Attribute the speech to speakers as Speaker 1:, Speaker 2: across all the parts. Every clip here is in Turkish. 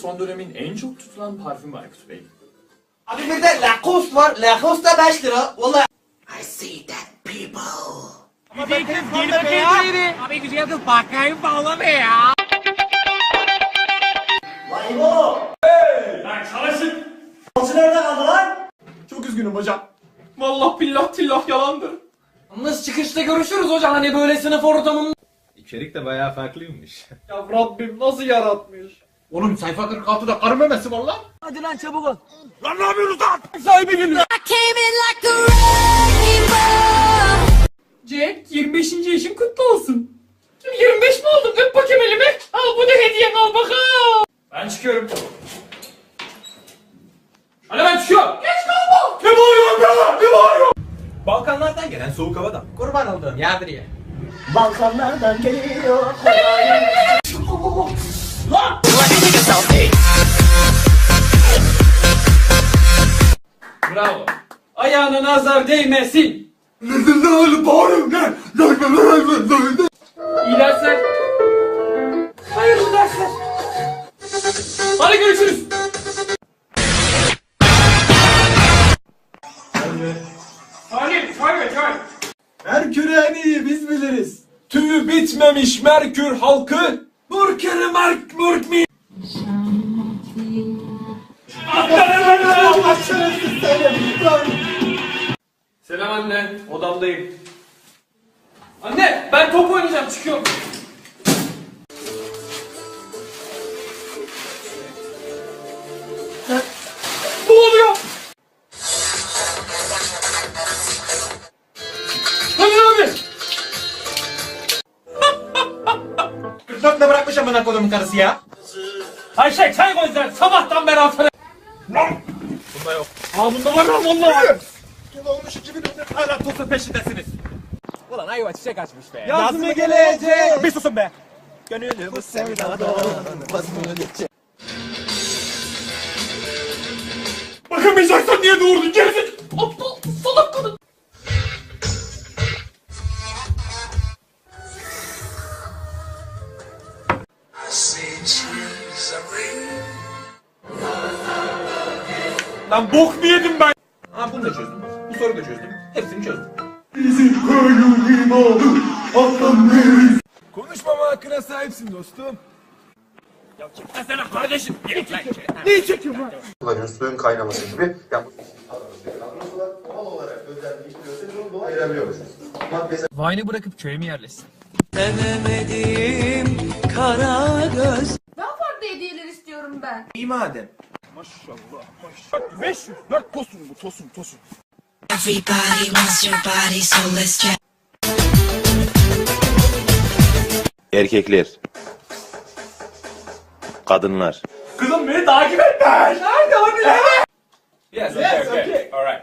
Speaker 1: son dönemin en çok tutulan parfümü Aykut Bey.
Speaker 2: Abi bir de Lacoste var. Lacoste da 5 lira. Valla.
Speaker 1: Çok üzgünüm hocam. Vallahi billah tillah yalandır.
Speaker 2: Yalnız çıkışta görüşürüz hocam. Hani böyle sınıf ortamında.
Speaker 3: İçerik de bayağı farklıymış.
Speaker 1: Ya Rabbim nasıl yaratmış?
Speaker 2: Oğlum sayfa 46'da karı memesi var lan.
Speaker 4: Hadi lan çabuk ol.
Speaker 2: Sahibi geliyor.
Speaker 5: Came in like a rainbow.
Speaker 1: Jack 25. yaşın kutlu olsun. 25 mi oldum? Öp bakayım elimi. Al bu da hediyen al bakalım. Ben çıkıyorum. Hadi ben çıkıyorum. Geç kalma. Ne bağırıyorsun be? Ne bağırıyorsun?
Speaker 3: Balkanlardan gelen soğuk havadan.
Speaker 2: Kurban olduğum yadriye.
Speaker 1: Bravo. Ayağına nazar değmesin. İyi dersler. Hayırlı dersler. Hadi görüşürüz. Halim, ver çay.
Speaker 3: Merkür en iyi biz biliriz. Tüyü bitmemiş Merkür halkı. Murkürü Merk Murk mi?
Speaker 1: Selam anne, odamdayım. Anne, ben top oynayacağım, çıkıyorum. Ne oluyor? Hadi abi.
Speaker 2: Dörtle bırakmış amına kodumun karısı ya.
Speaker 1: Ayşe çay koy sen, sabahtan beri altına. Bunda yok. Aa bunda var lan vallahi.
Speaker 3: Olmuş 2000 hala tosun peşindesiniz.
Speaker 4: Ulan ayva çiçek açmış be.
Speaker 3: Yaz mı gelecek? Bir susun be. Gönülü bu sevdadan
Speaker 1: Bakamayacaksan niye doğurdun gerizek? Aptal
Speaker 3: Lan bok mu yedim ben?
Speaker 2: Ha bunu da çözdüm. Bu soruyu da çözdüm. Hepsini çözdüm.
Speaker 3: Konuşmama hakkına sahipsin dostum.
Speaker 6: kullanıyoruz suyun kaynaması gibi. Yani doğal olarak özelleştiriyorsa bunu doğa ayırabiliyoruz. Maddesel
Speaker 4: Vine'ı bırakıp köye mi yerleşsin?
Speaker 5: Daha farklı hediyeler istiyorum ben.
Speaker 2: İyi madem.
Speaker 5: Everybody wants your body, so let's try.
Speaker 7: Erkekler. Kadınlar.
Speaker 1: Kızım beni takip etme. Nerede hadi Yes, okay, okay. Alright.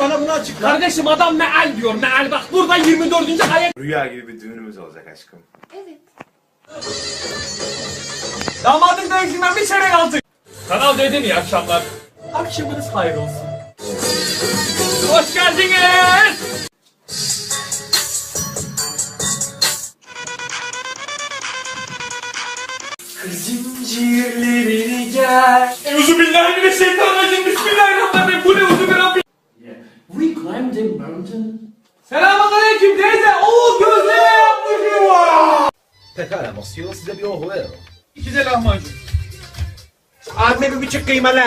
Speaker 2: Bana bunu açıkla.
Speaker 1: Kardeşim adam meal diyor meal bak burada 24. ayet.
Speaker 7: Rüya gibi bir düğünümüz olacak aşkım.
Speaker 5: Evet.
Speaker 1: Damadın dövüşünden bir çeyrek aldık. Kanal dedim iyi akşamlar. Akşamınız hayır olsun. Hoş geldiniz. Zincirlerini gel. Euzubillahimineşşeytanirracim. Bismillahirrahmanirrahim. Bu ne uzun bir Rabbi. We climbed a mountain. Selamun aleyküm teyze. Oo gözleme yapmışım var.
Speaker 3: Pekala Mosyo size bir ohu ver.
Speaker 1: İki de lahmacun.
Speaker 2: Abime bir buçuk kıymalı.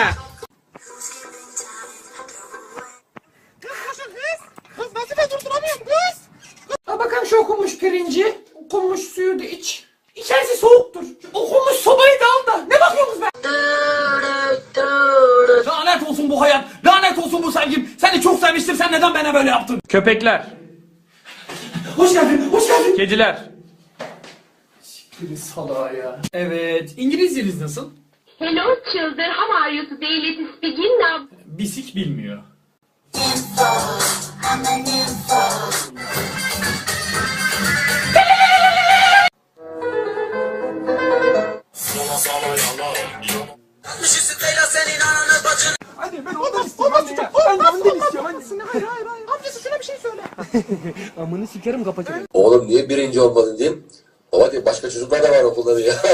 Speaker 1: Ha bakalım şu okunmuş pirinci. Okunmuş suyu da iç. İçerisi soğuktur. Okunmuş sobayı da al da. Ne bakıyorsunuz be? Lanet olsun bu hayat. Lanet olsun bu sevgim. Seni çok sevmiştim. Sen neden bana böyle yaptın? Köpekler. Hoş geldin. Hoş geldin. Kediler. Siktirin salağa ya. Evet. İngilizceniz nasıl?
Speaker 8: Hello children, how are you today? Let us begin now.
Speaker 1: Bisik bilmiyor.
Speaker 6: Oğlum niye birinci olmadın diyeyim. Baba diyor başka çocuklar da var okulda diyor.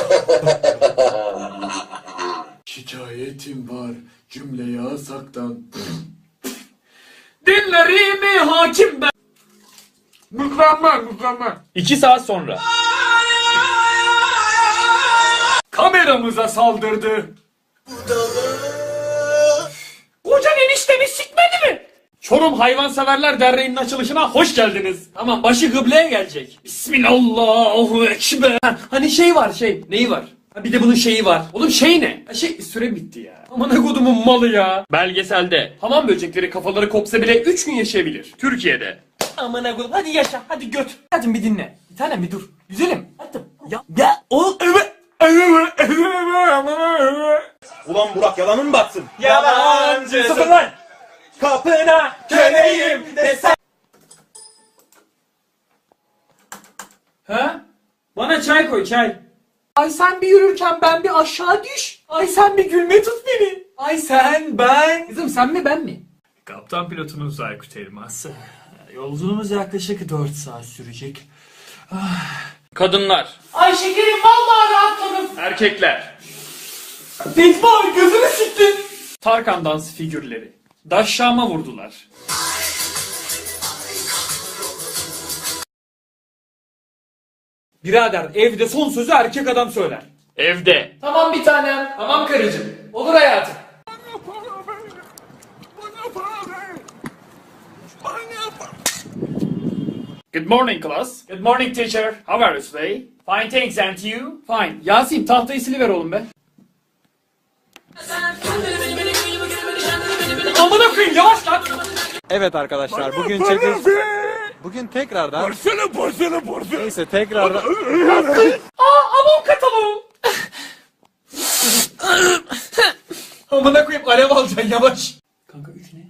Speaker 3: Şikayetim var cümle yasaktan.
Speaker 1: Dinlerimi hakim ben. Mükemmel mükemmel. İki saat sonra. Kameramıza saldırdı. Hocan eniştemi sikmedi mi? Çorum Hayvanseverler Derneği'nin açılışına hoş geldiniz. Tamam başı kıbleye gelecek. Bismillahirrahmanirrahim. Ekber. Ha, Hani şey var şey. Neyi var? Ha, bir de bunun şeyi var. Oğlum şey ne? Ha, şey süre bitti ya. Aman ne kodumun malı ya. Belgeselde hamam böcekleri kafaları kopsa bile 3 gün yaşayabilir. Türkiye'de. Aman ne kodum hadi yaşa hadi göt. Hadi bir dinle. Bir tanem bir dur. Güzelim. Hadi. Ya. Ya. O. Evet.
Speaker 7: Ulan Burak yalanın mı batsın?
Speaker 1: Yalancı. Sıfır lan.
Speaker 7: Kapına
Speaker 1: Köleyim desen. Ha? Bana çay koy çay. Ay sen bir yürürken ben bir aşağı düş. Ay sen bir gülme tut beni. Ay sen ben. Kızım sen mi ben mi? Kaptan pilotumuz Aykut Elmas. Yolculuğumuz yaklaşık 4 saat sürecek. Kadınlar. Ay şekerim vallahi rahatladım. Erkekler. Abi gözünü siktin. Tarkan dans figürleri. Daşşama vurdular. Birader evde son sözü erkek adam söyler. Evde. Tamam bir tanem. Tamam karıcığım. Olur hayatım. Good morning class. Good morning teacher. How are you today? Fine thanks and you? Fine. Yasin tahtayı siliver oğlum be. Amına koyayım yavaş lan.
Speaker 9: Evet arkadaşlar bugün çekiş... Bugün tekrardan... Porsele porsele porsele. Neyse tekrardan...
Speaker 1: Aa avon kataloğu. Amına koyayım alev alacaksın yavaş. Kanka 3 ne?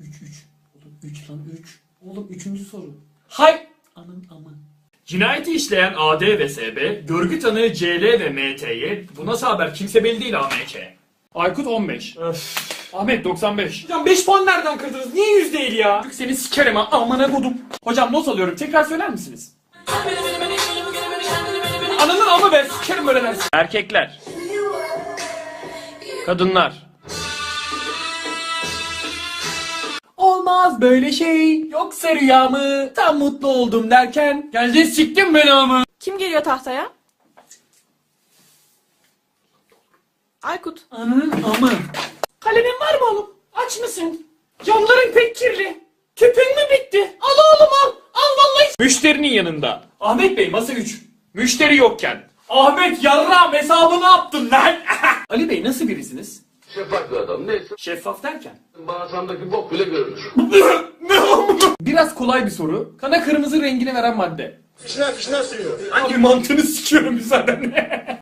Speaker 1: 3 3. Oğlum 3 lan 3. Oğlum 3. soru. Hay. Anın amı. Cinayeti işleyen AD ve SB, görgü tanığı CL ve MT'ye, bu nasıl haber kimse belli değil AMK. Aykut 15. Ahmet 95. Hocam 5 puan nereden kırdınız? Niye 100 değil ya? Seni sikerim ha amına kodum. Hocam not alıyorum tekrar söyler misiniz? Ananın amı be sikerim böyle dersin. Erkekler. Kadınlar. Olmaz böyle şey. Yoksa rüya mı? Tam mutlu oldum derken. Geldin siktin beni amı.
Speaker 10: Kim geliyor tahtaya? Aykut.
Speaker 1: Ananın amı. Kalemin var mı oğlum? Aç mısın? Camların pek kirli. Tüpün mü bitti? Al oğlum al. Al vallahi. Müşterinin yanında. Ahmet Bey masa 3. Müşteri yokken. Ahmet yarram hesabı ne yaptın lan? Ali Bey nasıl birisiniz?
Speaker 6: Şeffaf bir adam. Neyse.
Speaker 1: Şeffaf derken?
Speaker 6: Bağırsamdaki bok bile görünür.
Speaker 1: Biraz kolay bir soru. Kana kırmızı rengini veren madde.
Speaker 6: Fişner fişner sürüyor.
Speaker 1: Hangi mantığını sikiyorum müsaadenle.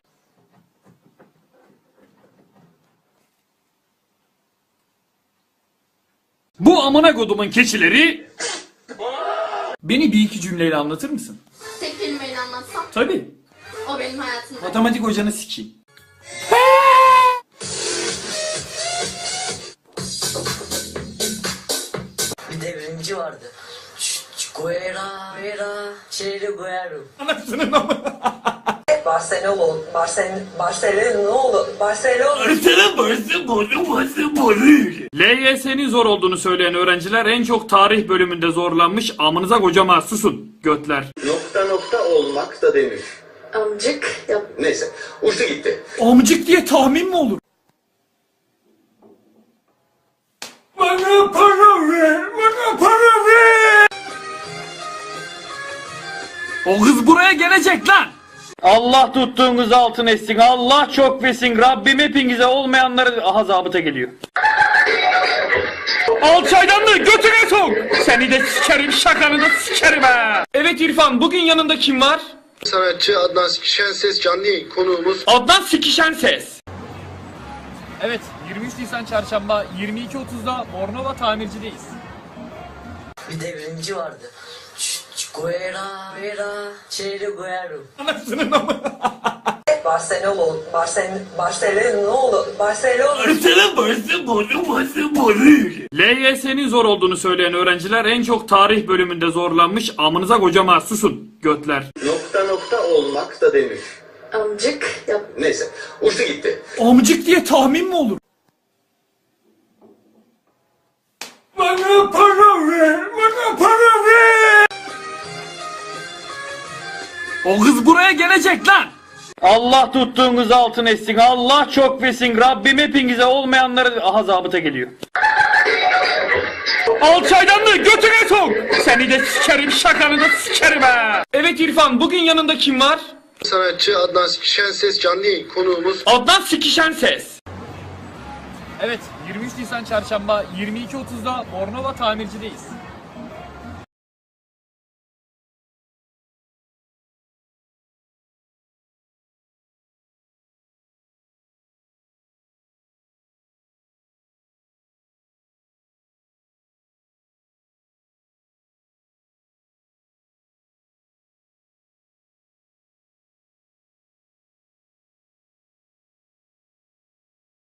Speaker 1: Bu amına kodumun keçileri... Beni bir iki cümleyle anlatır mısın?
Speaker 5: Tek kelimeyle anlatsam
Speaker 1: Tabii.
Speaker 5: o benim hayatımda.
Speaker 1: Matematik hocanı sikeyim.
Speaker 2: Bir devrimci vardı. Guerra, Guerra, Che Guerra.
Speaker 1: Anasının amı.
Speaker 2: Barcelona, Barcelona, Barcelona, Barcelona.
Speaker 1: LYS'nin zor olduğunu söyleyen öğrenciler en çok tarih bölümünde zorlanmış. Amınıza kocama susun götler.
Speaker 6: Nokta nokta olmak da denir.
Speaker 5: Amcık yap.
Speaker 6: Neyse. Uçtu gitti.
Speaker 1: Amcık diye tahmin mi olur? Bana para ver, bana para ver. O kız buraya gelecek lan. Allah tuttuğunuz altın etsin. Allah çok versin. Rabbim hepinize olmayanları aha zabıta geliyor. Al çaydanlığı götüne sok. Seni de sikerim şakanı da sikerim ha. Evet İrfan bugün yanında kim var?
Speaker 6: Sanatçı Adnan Şenses canlı yayın konuğumuz.
Speaker 1: Adnan Sikişen Ses.
Speaker 4: Evet 23 Nisan Çarşamba 22.30'da Bornova Tamirci'deyiz.
Speaker 2: Bir devrimci vardı. Guerra, Guerra, Che Guerra.
Speaker 1: Anasının amı.
Speaker 2: Barcelona, Barcelona, Barcelona, Barcelona.
Speaker 1: LYS'nin zor olduğunu söyleyen öğrenciler en çok tarih bölümünde zorlanmış. Amınıza kocama susun götler.
Speaker 6: Nokta nokta olmak da denir.
Speaker 11: Amcık yap.
Speaker 6: Neyse. Uçtu gitti.
Speaker 12: Amcık diye tahmin mi olur? Gelecek lan.
Speaker 1: Allah tuttuğunuz altın etsin. Allah çok versin. Rabbim hepinize olmayanları aha zabıta geliyor. Al çaydanlığı götüne sok. Seni de sikerim şakanı da sikerim ha. Evet İrfan bugün yanında kim var?
Speaker 6: Sanatçı Adnan Şenses canlı yayın konuğumuz.
Speaker 1: Adnan Sikişen Ses. Evet 23 Nisan Çarşamba 22.30'da Bornova Tamirci'deyiz.